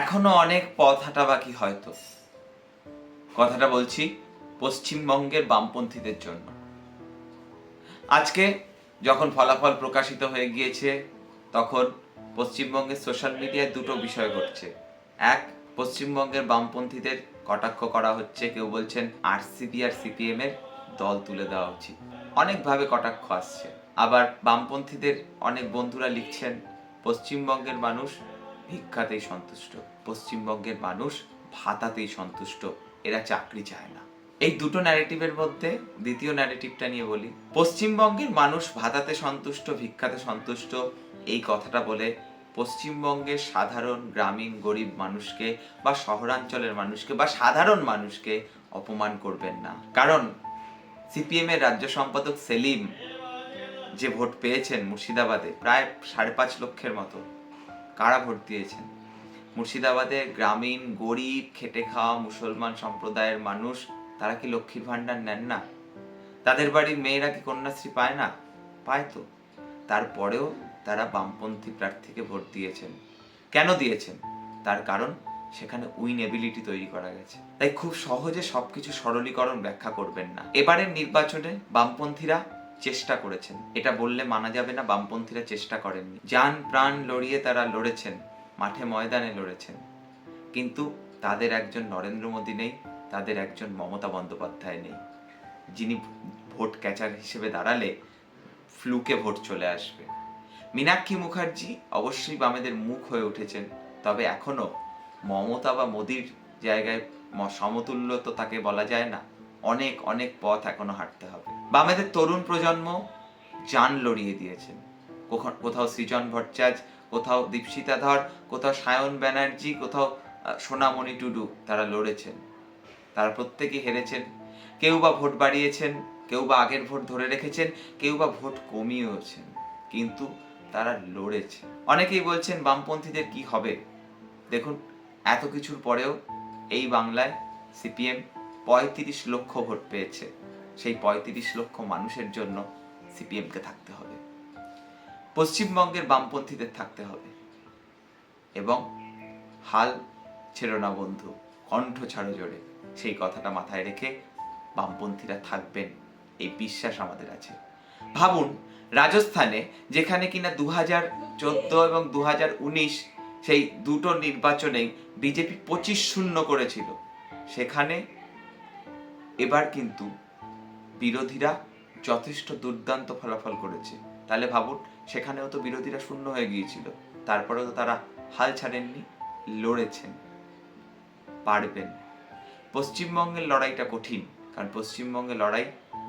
এখনও অনেক পথ হাঁটা বাকি হয়তো। কথাটা বলছি পশ্চিমবঙ্গের বামপন্থীদের জন্য। আজকে যখন ফলাফল প্রকাশিত হয়ে গিয়েছে, তখন পশ্চিমবঙ্গের সোশ্যাল মিডিয়ায় দুটো বিষয় ঘটছে। এক, পশ্চিমবঙ্গের বামপন্থীদের কটাক্ষ করা হচ্ছে, কেউ বলছেন আরসিপি আর সিপিএম এর দল তুলে দেওয়া উচিত। অনেকভাবে কটাক্ষ আসছে। আবার বামপন্থীদের অনেক বন্ধুরা লিখছেন, পশ্চিমবঙ্গের মানুষ ভিক্ষাতেই সন্তুষ্ট। পশ্চিমবঙ্গের মানুষ ভাতাতেই সন্তুষ্ট, এরা চাকরি চায় না। এই দুটো ন্যারেটিভের মধ্যে, দ্বিতীয় ন্যারেটিভটা নিয়ে বলি। পশ্চিমবঙ্গের মানুষ ভাতাতে সন্তুষ্ট, ভিক্ষাতে সন্তুষ্ট, এই কথাটা বলে পশ্চিমবঙ্গের সাধারণ গ্রামীণ গরিব মানুষকে বা শহরাঞ্চলের মানুষকে বা সাধারণ মানুষকে অপমান করবেন না। কারণ সিপিএম এর রাজ্য সম্পাদক সেলিম যে ভোট পেয়েছেন মুর্শিদাবাদে, প্রায় সাড়ে পাঁচ লক্ষের মতো কারা ভোট দিয়েছেন? মুর্শিদাবাদে গ্রামীণ, গরিব, খেটে খাওয়া, মুসলমান সম্প্রদায়ের মানুষ, তারা কি লক্ষ্মীর ভাণ্ডার নেন না? তাদের বাড়ির মেয়েরা কি কন্যাশ্রী পায় না? পায় তো। তারপরেও তারা বামপন্থী প্রার্থীকে ভোট দিয়েছেন। কেন দিয়েছেন? তার কারণ সেখানে উইন এবিলিটি তৈরি করা গেছে। তাই খুব সহজে সবকিছু সরলীকরণ ব্যাখ্যা করবেন না। এবারের নির্বাচনে বামপন্থীরা চেষ্টা করেছেন। এটা বললে মানা যাবে না, বামপন্থীরা চেষ্টা করেননি। যান প্রাণ লড়িয়ে তারা লড়েছেন, মাঠে ময়দানে লড়েছেন। কিন্তু তাদের একজন নরেন্দ্র মোদী নেই, তাদের একজন মমতা বন্দ্যোপাধ্যায় নেই। যিনি ভোট ক্যাচার হিসেবে দাঁড়ালে ফ্লুকে ভোট চলে আসবে। মীনাক্ষী মুখার্জি অবশ্যই বামেদের মুখ হয়ে উঠেছেন, তবে এখনও মমতা বা মোদির জায়গায় সমতুল্য তো তাকে বলা যায় না। অনেক অনেক পথ এখনও হাঁটতে হবে। বামেদের তরুণ প্রজন্ম জান লড়িয়ে দিয়েছেন কোথাও সৃজন ভট্টাচার্য, কোথাও দীপশিতা ধর, কোথাও সায়ন ব্যানার্জি, কোথাও সোনামণি টুডু তারা লড়েছেন। তারা প্রত্যেকে হেরেছেন। কেউ বা ভোট বাড়িয়েছেন, কেউ বা আগের ভোট ধরে রেখেছেন, কেউ বা ভোট কমিয়েওছেন, কিন্তু তারা লড়েছে অনেকেই বলছেন, বামপন্থীদের কি হবে? দেখুন, এত কিছুর পরেও এই বাংলায় সিপিএম পঁয়ত্রিশ লক্ষ ভোট পেয়েছে। সেই পঁয়ত্রিশ লক্ষ মানুষের জন্য সিপিএমকে থাকতে হবে। পশ্চিমবঙ্গের বামপন্থীদের থাকতে হবে। এবং হাল ছেড়ো না বন্ধু, কণ্ঠ ছাড়ো জোরে। সেই কথাটা মাথায় রেখে বামপন্থীরা থাকবেন, এই বিশ্বাস আমাদের আছে। ভাবুন, রাজস্থানে যেখানে কিনা দু হাজার চোদ্দ এবং দু হাজার উনিশ সেই দুটো নির্বাচনেই বিজেপি পঁচিশ শূন্য করেছিল, সেখানে এবার কিন্তু বিরোধীরা যথেষ্ট দুর্দান্ত ফলাফল করেছে। তাহলে ভাবুন, সেখানেও তো বিরোধীরা শূন্য হয়ে গিয়েছিল। তারপরেও তো তারা হাল ছাড়েননি, লড়েছেন, পারবেন। পশ্চিমবঙ্গের লড়াইটা কঠিন, কারণ পশ্চিমবঙ্গের লড়াই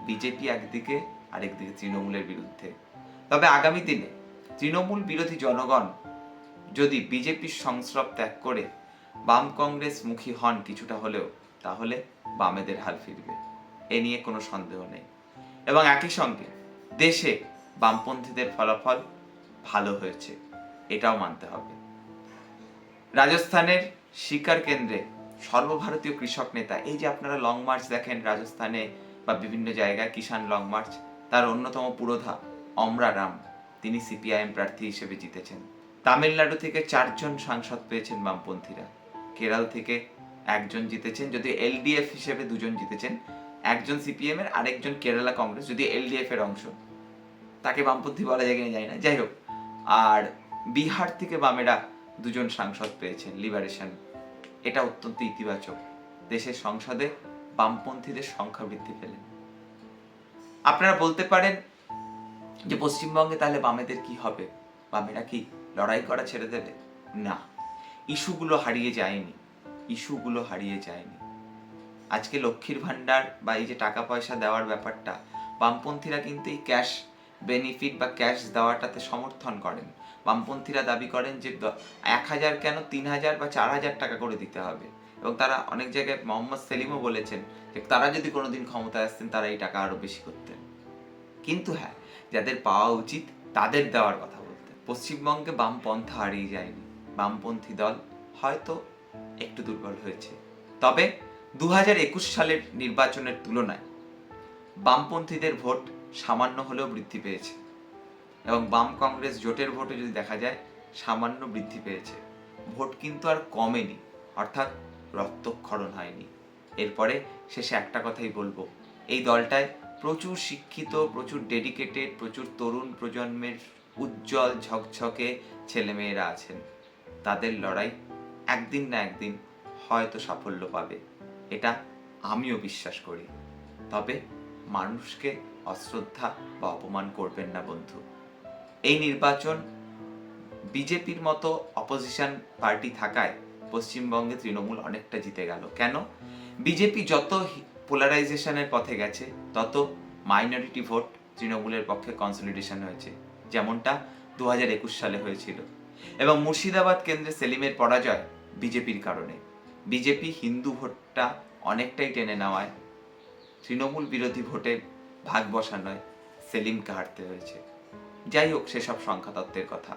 বিজেপি একদিকে, আরেকদিকে তৃণমূলের বিরুদ্ধে। তবে আগামী দিনে তৃণমূল বিরোধী জনগণ যদি বিজেপির সংস্রব ত্যাগ করে বাম কংগ্রেস মুখী হন কিছুটা হলেও, তাহলে বামেদের হাল ফিরবে। এ নিয়ে কোনো সন্দেহ নেই। এবং একই সঙ্গে দেশে বামপন্থীদের ফলাফল ভালো হয়েছে, এটাও মানতে হবে। রাজস্থানের শিকার কেন্দ্রে সর্বভারতীয় কৃষক নেতা, এই যে আপনারা লং মার্চ দেখেন রাজস্থানে বা বিভিন্ন জায়গায় কিষাণ লং মার্চ তার অন্যতম পুরোধা অমরা রাম, তিনি সিপিআইএম প্রার্থী হিসেবে জিতেছেন। তামিলনাড়ু থেকে চারজন সাংসদ পেয়েছেন বামপন্থীরা। কেরাল থেকে একজন জিতেছেন, যদি এলডিএফ হিসেবে দুজন জিতেছেন একজন সিপিএম এর আরেকজন কেরালা কংগ্রেস যদি এলডিএফ এর অংশ। তাকে বামপন্থী বলা যায় কিনা যায় না। যাই হোক, আর বিহার থেকে বামেরা দুজন সাংসদ পেয়েছেন লিবারেশন এটা অত্যন্ত ইতিবাচক। দেশের সংসদে বামপন্থীদের সংখ্যা বৃদ্ধি পেলেন আপনারা বলতে পারেন যে পশ্চিমবঙ্গে তাহলে বামেদের কি হবে? বামেরা কি লড়াই করা ছেড়ে দেবে? না। ইস্যুগুলো হারিয়ে যায়নি। ইস্যুগুলো হারিয়ে যায়নি। আজকে লক্ষ্মীর ভান্ডার বা এই যে টাকা পয়সা দেওয়ার ব্যাপারটা, বামপন্থীরা কিন্তু এই ক্যাশ বেনিফিট বা ক্যাশ দেওয়াটাতে সমর্থন করেন। বামপন্থীরা দাবি করেন যে এক হাজার কেন তিন হাজার বা চার হাজার টাকা করে দিতে হবে। এবং তারা অনেক জায়গায় মোহাম্মদ সেলিমও বলেছেন যে তারা যদি কোনোদিন ক্ষমতায় আসতেন, তারা এই টাকা আরও বেশি করতেন। কিন্তু হ্যাঁ যাদের পাওয়া উচিত, তাদের দেওয়ার কথা বলতে পশ্চিমবঙ্গে বামপন্থা হারিয়ে যায়নি। বামপন্থী দল হয়তো একটু দুর্বল হয়েছে। তবে দু হাজার একুশ সালের নির্বাচনের তুলনায় বামপন্থীদের ভোট সামান্য হলেও বৃদ্ধি পেয়েছে এবং বাম কংগ্রেস জোটের ভোটে যদি দেখা যায়, সামান্য বৃদ্ধি পেয়েছে। ভোট কিন্তু আর কমেনি, অর্থাৎ রক্তক্ষরণ হয়নি। এরপরে শেষে একটা কথাই বলব, এই দলটায় প্রচুর শিক্ষিত, প্রচুর ডেডিকেটেড প্রচুর তরুণ প্রজন্মের উজ্জ্বল, ঝকঝকে ছেলেমেয়েরা আছেন। তাদের লড়াই একদিন না একদিন হয়তো সাফল্য পাবে। এটা আমিও বিশ্বাস করি। তবে মানুষকে অশ্রদ্ধা বা অপমান করবেন না, বন্ধু। এই নির্বাচন বিজেপির মতো অপোজিশন পার্টি থাকায় পশ্চিমবঙ্গে তৃণমূল অনেকটা জিতে গেল। কেন? বিজেপি যত পোলারাইজেশনের পথে গেছে, তত মাইনরিটি ভোট তৃণমূলের পক্ষে কনসলিডেশন হয়েছে, যেমনটা দু হাজার একুশ সালে হয়েছিল। এবং মুর্শিদাবাদ কেন্দ্রে সেলিমের পরাজয় বিজেপির কারণে। বিজেপি হিন্দু ভোটটা অনেকটাই টেনে নেওয়ায় তৃণমূল বিরোধী ভোটে ভাগ বসানোয় সেলিমকে হারতে হয়েছে। যাই হোক, সেসব সংখ্যাতত্ত্বের কথা।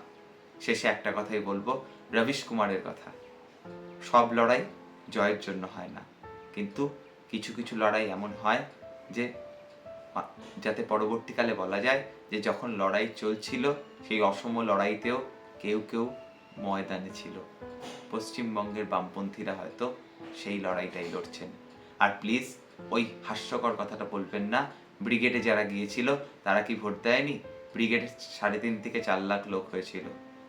শেষে একটা কথাই বলব, রবিশ কুমারের কথা। সব লড়াই জয়ের জন্য হয় না। কিন্তু কিছু কিছু লড়াই এমন হয় যে যাতে পরবর্তীকালে বলা যায় যে, যখন লড়াই চলছিল, সেই অসম লড়াইতেও কেউ কেউ ময়দানে ছিল। পশ্চিমবঙ্গের বামপন্থীরা হয়তো সেই লড়াইটাই লড়ছেন। আর প্লিজ ওই হাস্যকর কথাটা বলবেন না। ব্রিগেডে যারা গিয়েছিল, তারা কি ভোট দেয়নি? ব্রিগেডে সাড়ে তিন থেকে চার লাখ লোক হয়েছিল।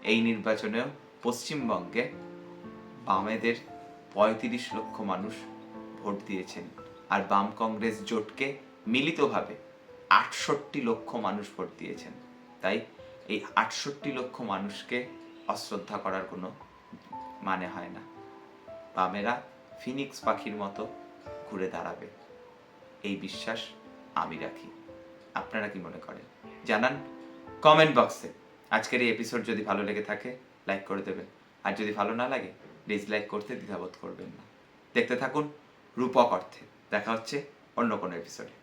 এই নির্বাচনেও পশ্চিমবঙ্গে বামেদের পঁয়ত্রিশ লক্ষ মানুষ ভোট দিয়েছেন। আর বাম কংগ্রেস জোটকে মিলিতভাবে আটষট্টি লক্ষ মানুষ ভোট দিয়েছেন। তাই এই আটষট্টি লক্ষ মানুষকে অশ্রদ্ধা করার কোনো মানে হয় না। বামেরা ফিনিক্স পাখির মতো ঘুরে দাঁড়াবে। এই বিশ্বাস আমি রাখি। আপনারা কি মনে করেন? জানান কমেন্ট বক্সে আজকের এই এপিসোড যদি ভালো লেগে থাকে লাইক করে দেবেন। আর যদি ভালো না লাগে ডিসলাইক করতে দ্বিধাবোধ করবেন না। দেখতে থাকুন রূপক অর্থে। দেখা হচ্ছে অন্য কোনো এপিসোডে